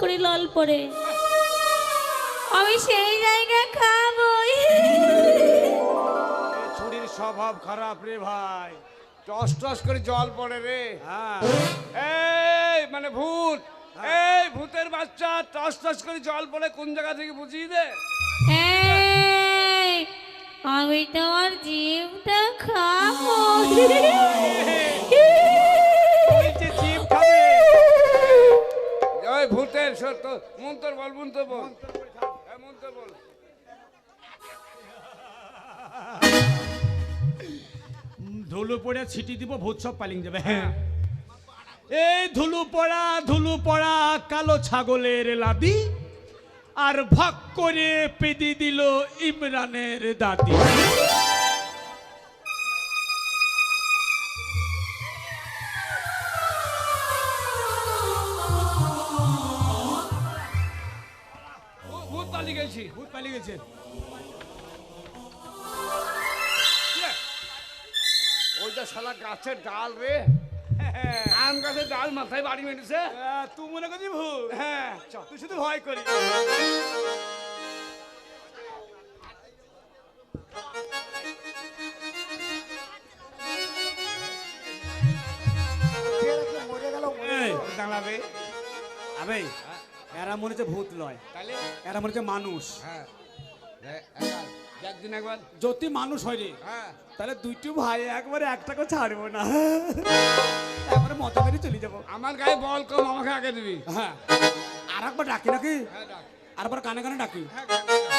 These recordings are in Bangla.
করে লাল পড়ে আমি সেই জায়গায় খাব এ ছুরির স্বভাব খারাপ রে ভাই। টস টস করে জল পড়ে রে। হ্যাঁ। এই মানে ভূত। এই ভূতের বাচ্চা টস টস করে জল পড়ে কোন জায়গা থেকে বুঝিয়ে দে। এই, আমি তোমার জিভটা খাব। সত্য মন্তর বল মন্তর বল। হ্যাঁ, মন্তর বল। ধুলু পড়ে ছিটি দিব ভূত সব পালিয়ে যাবে হ্যাঁ। এই ধুলু পড়া ধুলু পড়া কালো ছাগলের লাদি আর ভাগ করে পেদি দিল ইমরানের দাদি। ভূত পালিয়ে গেছি। ভূত পালিয়ে গেছে। ওইটা শালা গাছের ডাল রে। আম গাছের ডাল মাথায় বাড়ি মেরেছে আহ, তুই মনে করছিস ভূত? হ্যাঁ। তুই শুধু ভয় করি দাঁড়াবে আবে মনে হচ্ছে ভূত লয় তাহলে? এরা মনে হচ্ছে মানুষ। হ্যাঁ। একদিন একবার। যদি মানুষ হয় রে হ্যাঁ। তাহলে দুইটি ভাই একবারে একটাকে ছাড়বো না। একবারে মতো মেরে চলে যাব। আমার গায়ে বল কম আমাকে আগে দিবি। হ্যাঁ। আর একবার ডাকি নাকি? হ্যাঁ ডাক। আর একবার কানে কানে ডাকি? হ্যাঁ।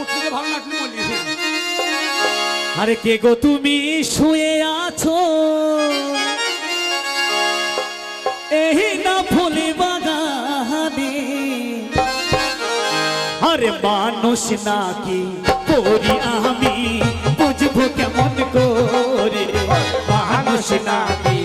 উঠলে ভালো নাচলি বলি। আরে কে গো তুমি শুয়ে আছো? এই না ফুলি আরে মানুষ নাকি? করি আমি বুঝব কেমন করে? মানুষ নাকি?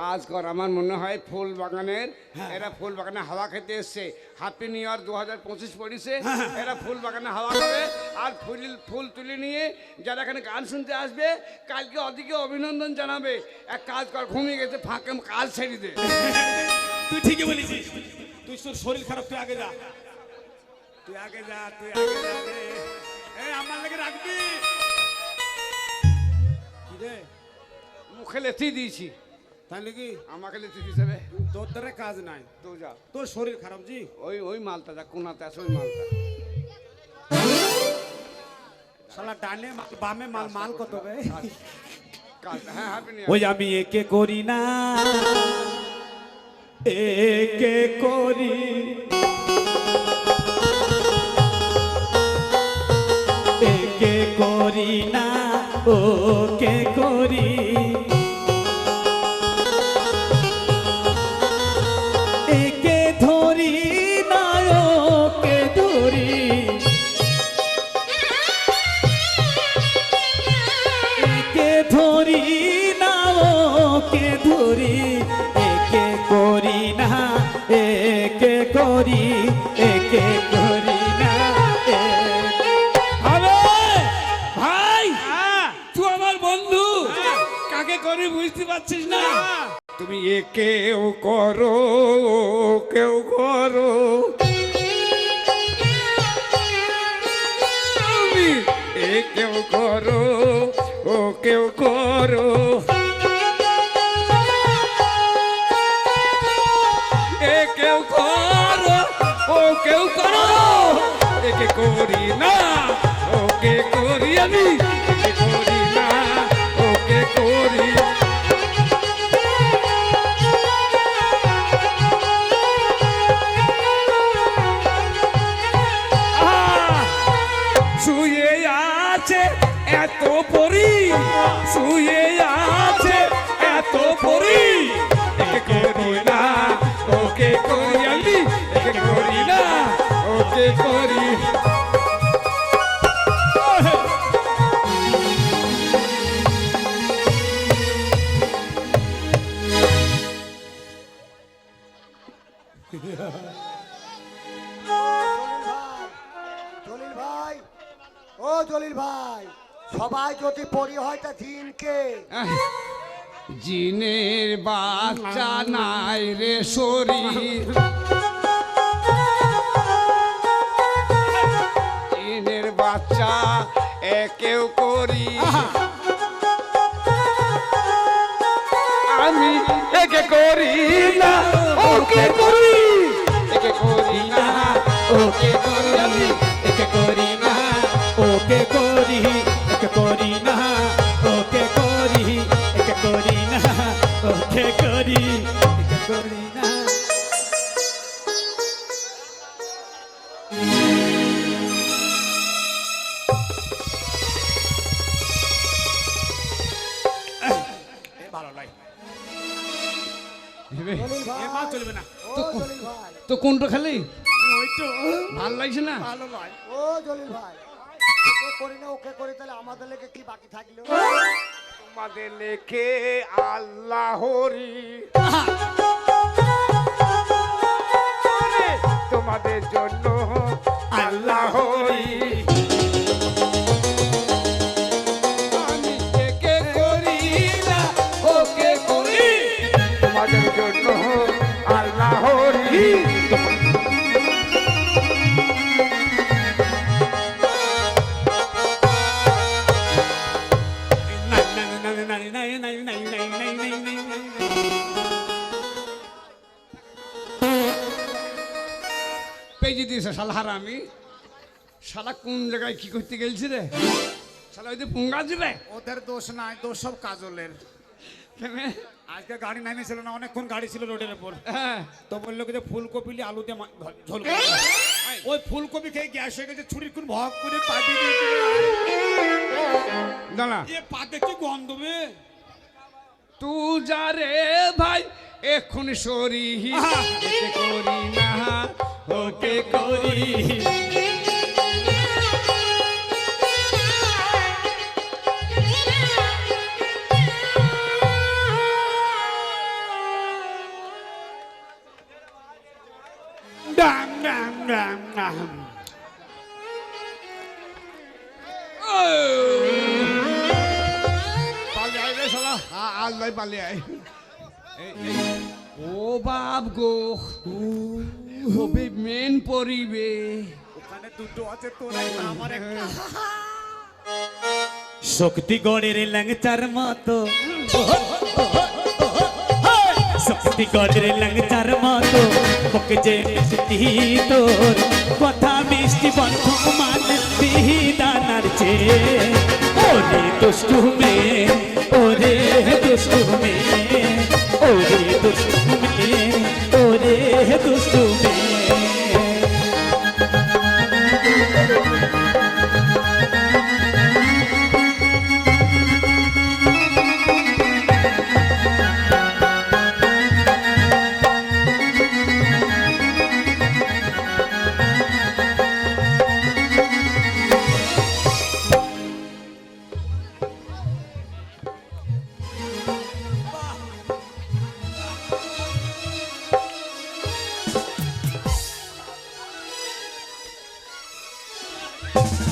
কাজ কর। আমার মনে হয় ফুল বাগানের এরা ফুল বাগানে হাওয়া খেতে এসছে। হ্যাপি নিউ ইয়ার দু হাজার পঁচিশ পড়িছে এরা ফুল বাগানে হাওয়া খাবে। আর ফুল ফুল তুলে নিয়ে যারা এখানে গান শুনতে আসবে কালকে ওদিকে অভিনন্দন জানাবে। এক কাজ কর ঘুমিয়ে গেছে ফাঁকে কাজ ছেড়ে দে। তুই ঠিকই বলেছিস। তুই তোর শরীর খারাপ তুই আগে যা। তুই আগে যা তুই আগে যা আমার লাগে রাখবি। মুখে লেথি দিয়েছি। তাই নাকি আমাকে দিয়েছে তোর দ্বারা কাজ নাই। তো যা। তোর শরীর খারাপ জি? ওই ওই মালটা যা কোনাতে আছে ওই মালটা। শালা ডানে বামে মাল মাল কত বে? কাজ হ্যাঁ ওই আমি একে করি না। একে করি। একে করি না ওকে করি। কেউ করো শুয়ে আছে এত পরি। শুয়ে আছে এত পরি। একে করি জলিল ভাই, সবাই যদি পরি হয় তা জিনকে। জিনের বাচ্চা নাই রে শরীর। জিনের বাচ্চা একেও করি। আমি একে করি না, ওকে করি। একে করি না, ওকে করি আমি একে করি ওকে করি একে করি না ওকে করি একে করি না ওকে করি একে করি না। ভাই ভাই তো কোনটা খালি? ওই তো ভালো লাগছে না? ভালো লাগে ও জলিল ভাই। করি না, ওকে করি, তাহলে আমাদের লেগে কি বাকি থাকল? তোমাদের লেখে আল্লাহরি তোমাদের জন্য আল্লাহরি শালা কোন জায়গায় কি করতে গেলছি রে? শালা ওই যে পুঙ্গাছি রে ওদের দোষ নাই দোষ সব কাজলের। কেনে? আজকে গাড়ি নামিয়েছিল না অনেকক্ষণ গাড়ি ছিল রোডের উপর হ্যাঁ। তো বলল কি যে ফুলকপি নিয়ে আলু দিয়ে ঝোল ওই ফুলকপি খেয়ে গ্যাস হয়ে গেছে ছুরির কোন ভগ করে পাটি দাঁড়া। এ পাতে কি গন্ধ বে? তু যা রে ভাই এখন সরি করি না। ওকে করি। ও বাপ গো মেন পরিবে ওখানে দুটো আছে তোর আমার একটা শক্তিগড়ের ল্যাংচার মতো শক্তিগড়ের ল্যাংচার মতো ওকে যে মিষ্টি তোর কথা মিষ্টি বন্ধু মানতি দানার চেয়ে ওরে দুষ্টু মেয়ে ওরে দুষ্টু মেয়ে মার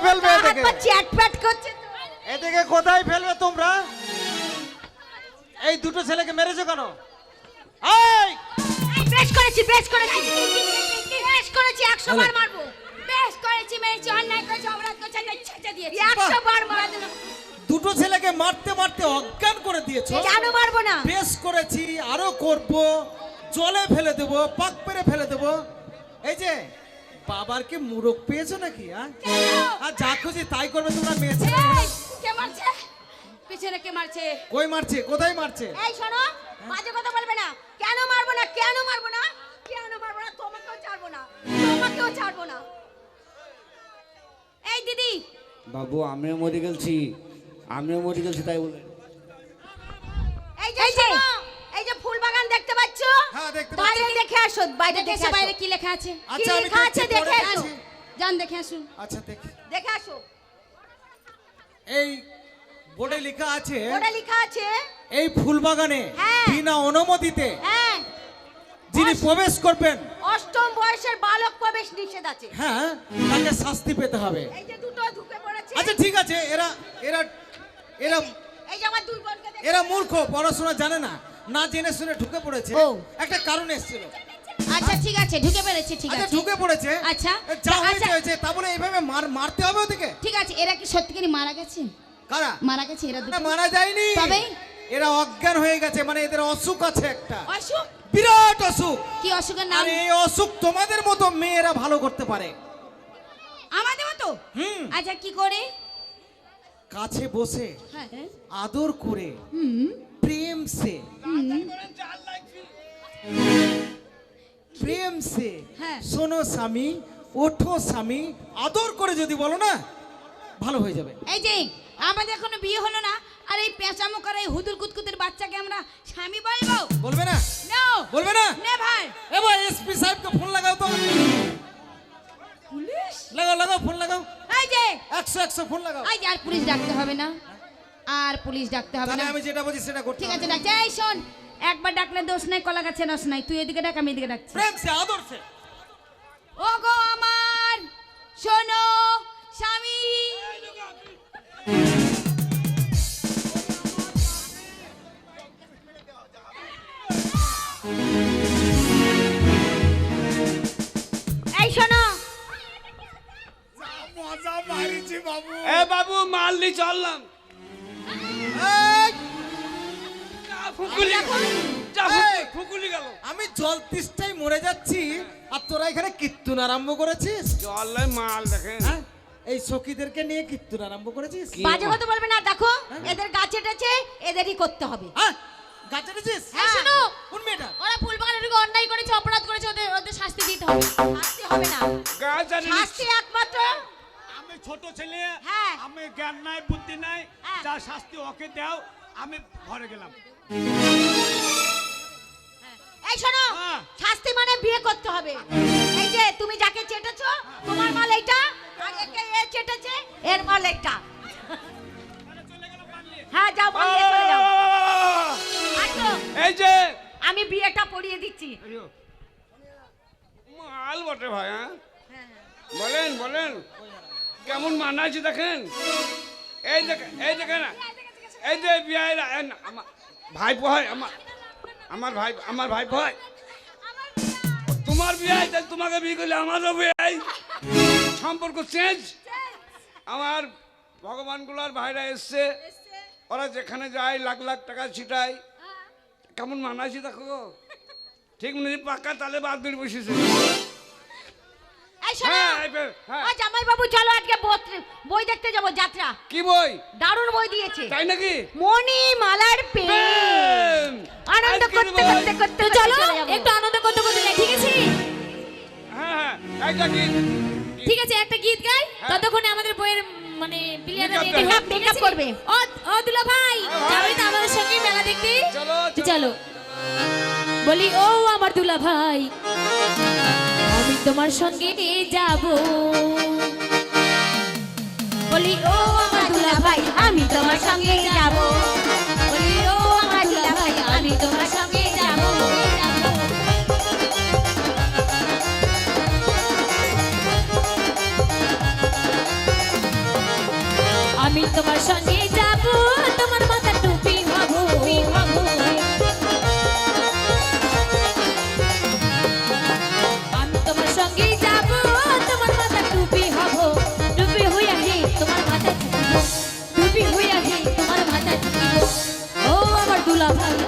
কোথায় ফেলবে হাত এদিকে? পা চ্যাট করছে তো। এদিকে কোথায় ফেলবে তোমরা? এই দুটো ছেলেকে মেরেছো কেন? এই! বেশ করেছি বেশ করেছি। বেশ করেছি একশো বার মারবো। বেশ করেছি মেরেছি অন্যায় করেছি অপরাধ করেছি না ছেঁচে দিয়েছি। একশো বার মারবো। দুটো ছেলেকে মারতে মারতে অজ্ঞান করে দিয়েছ। কেন মারবো না? বেশ করেছি আরও করব। জলে ফেলে দেবো পাক পেরে ফেলে দেবো। এই যে বাবার কি মুরগ পেয়েছ নাকি হ্যাঁ? আর যা খুশি তাই করবে তোমরা মেয়ে কে মারছে? পিছনে কে মারছে? কই মারছে? কোথায় মারছে? এই শোনো বাজে কথা বলবে না। কেন মারবো না? কেন মারবো না? কেন মারবো না? তোমাকেও ছাড়বো না। তোমাকেও ছাড়বো না। এই দিদি। বাবু আমিও মরে গেছি আমিও মরে গেছি তাই বলে। এই যে হ্যাঁ, দেখতে বাইরে দেখে আসো বাইরে দেখে দেখে এসো আসো। বাইরে কি লেখা আছে? আচ্ছা লেখা আছে দেখে আসো। যান দেখে আসুন আচ্ছা দেখি। দেখে আসো। এই বোর্ডে লেখা আছে ওটা লেখা আছে এই ফুলবাগানে হ্যাঁ। বিনা অনুমতিতে হ্যাঁ। যিনি প্রবেশ করবেন অষ্টম বয়সের বালক প্রবেশ নিষেধ আছে। হ্যাঁ তাকে শাস্তি পেতে হবে। এই যে দুটো ঢুকে পড়েছে। আচ্ছা ঠিক আছে এরা এরা এরা এই যে আমার দুই বোনকে এরা মূর্খ পড়াশোনা জানে না। না জেনে শুনে ঢুকে পড়েছে। একটা কারণ এসেছিল। আচ্ছা ঠিক আছে ঢুকে ঠিক আচ্ছা আছে। ঢুকে পড়েছে। আচ্ছা। যা হয়েছে আচ্ছা। হয়েছে তা বলে এইভাবে মার মারতে হবে ওদিকে? ঠিক আছে এরা কি সত্যিকারই মারা গেছে? কারা? মারা গেছে এরা দুটো। মারা যায়নি। তবে? এরা অজ্ঞান হয়ে গেছে মানে এদের অসুখ আছে একটা। অসুখ? বিরাট অসুখ। কি অসুখের নাম? আর এই অসুখ তোমাদের মতো মেয়েরা ভালো করতে পারে। আমাদের মতো? হুম। আচ্ছা কি করে? কাছে বসে হ্যাঁ। আদর করে হুম। প্রেম সে। হুম প্রেম সে। হ্যাঁ। শোনো স্বামী ওঠো স্বামী আদর করে যদি বলো না ভালো হয়ে যাবে। এই যে আমাদের এখনও বিয়ে হলো না আর এই পেঁচামো করা এই হুদুর কুতকুতের বাচ্চাকে আমরা স্বামী বলব? বলবে না? নো বলবে না? নে ভাই। এবার এসপি সাহেবকে ফোন লাগাও তো। পুলিশ? লাগাও লাগাও ফোন লাগাও। এই যে। একশো একশো ফোন লাগাও। এই যে আর পুলিশ ডাকতে হবে না। আর পুলিশ ডাকতে হবে না। আমি যেটা বলছি সেটা করতে ঠিক আছে। ডাকছে। এই শোন একবার ডাকলে দোষ নাই কলা গাছে নস নাই। তুই এদিকে ডাক আমি এদিকে ডাকছি। প্রেম সে আদর সে ও গো আমার শোনো স্বামী। এই শোনো। মজা মারিছি বাবু। এ বাবু মারলি চললাম। আমি জল তিষ্টাই মরে যাচ্ছি আর তোরা এখানে কীর্তন আরম্ভ করেছিস? জলে মাল দেখেন। হ্যাঁ? এই সখীদেরকে নিয়ে কীর্তন আরম্ভ করেছিস? বাজে কথা বলবে না দেখো এদের গাছে টেছে এদেরই করতে হবে। হ্যাঁ? গাছে রেছিস এই শোনো কোন মেয়েটা? ওরা ফুল বাগানের দিকে অন্যায় করেছে অপরাধ করেছে ওদের ওদের শাস্তি দিতে হবে। শাস্তি হবে না। শাস্তি একমাত্র ছোট ছেলে হ্যাঁ। আমি জ্ঞান নাই বুদ্ধি নাই হ্যাঁ। যা শাস্তি ওকে দাও আমি ঘরে গেলাম। এই শোনো হ্যাঁ। শাস্তি মানে বিয়ে করতে হবে। এই যে তুমি যাকে চেটেছো তোমার মাল এইটা আর একে এ চেটেছে এর মাল এইটা। হ্যাঁ যাও নিয়ে চলে যাও। এই যে। আমি বিয়েটা পড়িয়ে দিচ্ছি। মাল বটে ভাই হ্যাঁ। বলেন বলেন। কেমন মানাইছে দেখেন? এই দেখেন এই দেখেন, এই যে বিয়ে আমার ভাইপো হয়, আমার আমার ভাই আমার ভাই ভয় তোমার বিয়ে তাহলে তোমাকে বিয়ে করলে আমারও বিয়ে সম্পর্ক চেঞ্জ আমার ভগবানগুলার ভাইরা এসছে। ওরা যেখানে যায়, লাখ লাখ টাকা ছিটায়। কেমন মানাইছি দেখো ঠিক মনে পাকা তালে বাদ দিয়ে বসেছে। হ্যাঁ, জামাই বাবু চলো আজকে বই দেখতে যাব যাত্রা। কি বই? দারুণ বই দিয়েছে। তাই নাকি? মালার প্রেম প্রেম! আনন্দ করতে করতে করতে চলো একটু আনন্দ করতে করতে যাই ঠিক আছে? হ্যাঁ হ্যাঁ ঠিক আছে একটা গীত গাই হ্যাঁ। ততক্ষণে আমাদের বইয়ের মানে প্লেয়াররা করবে। ও ও দুলা ভাই যাবে তো আমাদের সঙ্গে মেলা দেখতে? চলো। চলো। বলি ও আমার দুলা ভাই। আমি তোমার সঙ্গে যাব। বলি, ও আমার দুলা ভাই, আমি তোমার সঙ্গে যাব। বলি, ও আমার দুলা ভাই, আমি তোমার সঙ্গে যাব। আমি তোমার সঙ্গে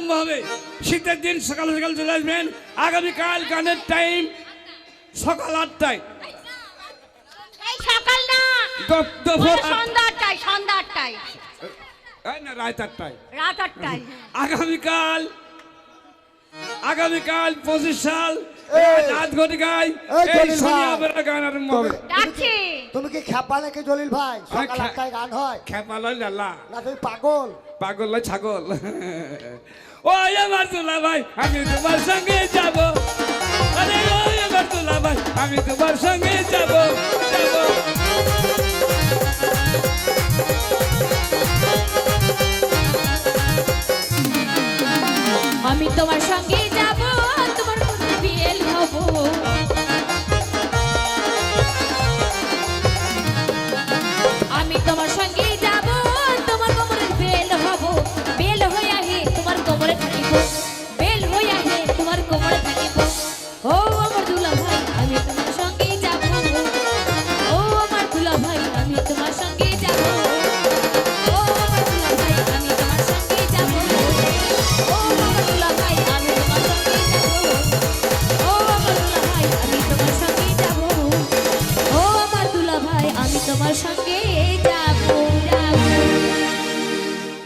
আরম্ভ হবে। শীতের দিন সকাল সকাল চলে আসবেন। আগামীকাল গানের টাইম সকাল আটটায়। সকাল না। দুপুর সন্ধ্যা আটটায় সন্ধ্যা আটটায়। না রাত আটটায়। রাত আটটায়। আগামীকাল আগামীকাল পঁচিশ সাল রাত ঘটিকায় এই এই জলিল গান আরম্ভ হবে। তুমি কি খেপা নাকি জলিল ভাই? সকাল আটটায় গান হয়। খেপালো লালা। না তুমি পাগল। পাগল নয়, ছাগল। ও আমার দুলা ভাই আমি তোমার সঙ্গে যাব। আরে ও আমার দুলা ভাই আমি তোমার সঙ্গে যাব যাব। আমি তোমার সঙ্গে